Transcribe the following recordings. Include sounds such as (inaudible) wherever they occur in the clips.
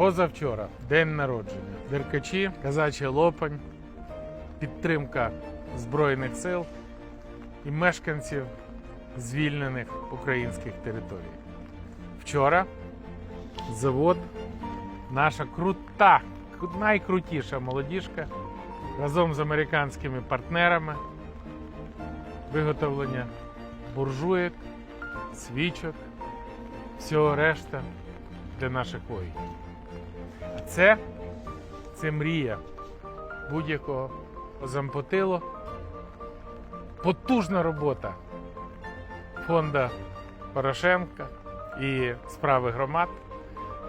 позавчора, день народження. Деркачі, казачий лопань, підтримка Збройних сил і мешканців звільнених українських територій. Вчора завод, наша крута, найкрутіша молодіжка разом з американськими партнерами виготовлення буржуєк, свічок, всього решта для наших воїнів. Це, це мрія будь-якого зампотило. Потужна робота фонда Порошенка і справи громад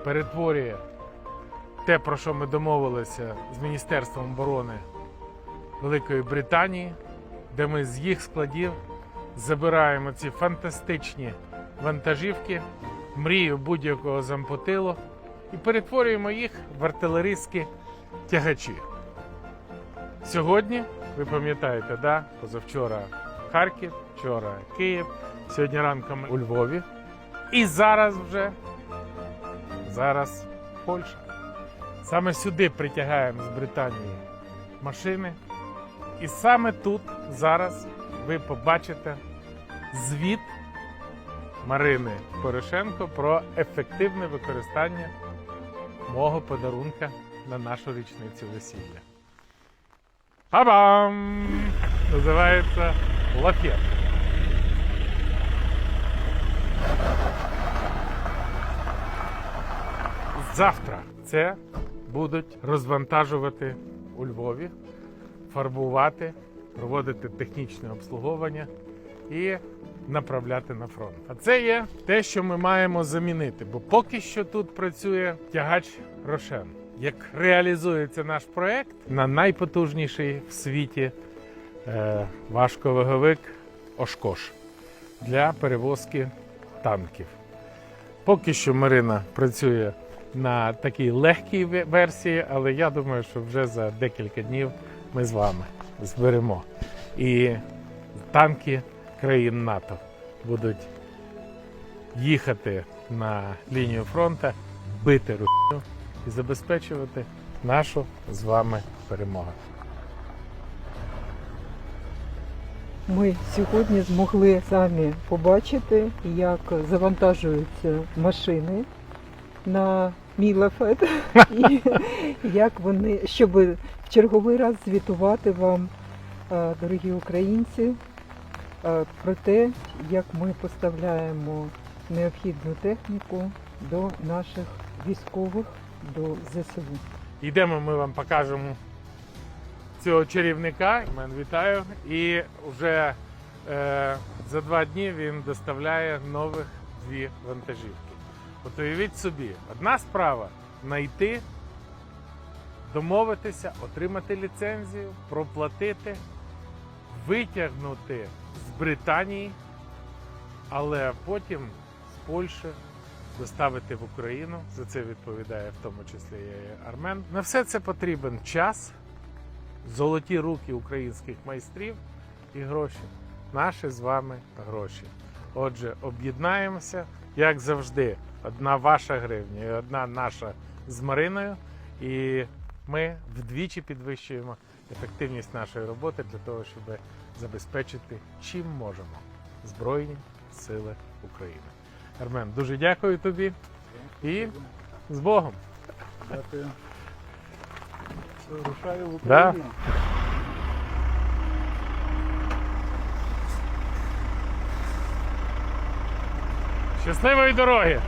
перетворює те, про що ми домовилися з Міністерством оборони Великої Британії, де ми з їх складів забираємо ці фантастичні вантажівки, мрію будь-якого зампотило і перетворюємо їх в артилерійські тягачі. Сьогодні, ви пам'ятаєте, да? позавчора Харків, вчора Київ, сьогодні ранком у Львові. І зараз вже зараз Польща. Саме сюди притягаємо з Британії машини. І саме тут зараз ви побачите звіт Марини Порошенко про ефективне використання мого подарунка на нашу річницю весілля. Па-бам! Називається лафет. Завтра це будуть розвантажувати у Львові, фарбувати, проводити технічне обслуговування і направляти на фронт. А це є те, що ми маємо замінити, бо поки що тут працює тягач Рошен. Як реалізується наш проект на найпотужніший в світі е, важковаговик Ошкош для перевозки танків. Поки що Марина працює на такій легкій версії, але я думаю, що вже за декілька днів ми з вами зберемо. І танки країн НАТО будуть їхати на лінію фронту, бити русню і забезпечувати нашу з вами перемогу. Ми сьогодні змогли самі побачити, як завантажуються машини на мій лафет, (laughs) і як вони, щоб в черговий раз звітувати вам, е, дорогі українці, про те, як ми поставляємо необхідну техніку до наших військових, до ЗСУ. Йдемо, ми вам покажемо цього чарівника. Мен вітаю. І вже е, за два дні він доставляє нових дві вантажівки. От уявіть собі, одна справа знайти, домовитися, отримати ліцензію, проплатити, витягнути Британії, але потім з Польщі доставити в Україну. За це відповідає в тому числі і Армен. На все це потрібен час, золоті руки українських майстрів і гроші. Наші з вами гроші. Отже, об'єднаємося, як завжди, одна ваша гривня і одна наша з Мариною. І ми вдвічі підвищуємо ефективність нашої роботи для того, щоб забезпечити чим можемо Збройні Сили України. Армен, дуже дякую тобі і з Богом. Дякую. Рушаю в Да. Щасливої дороги!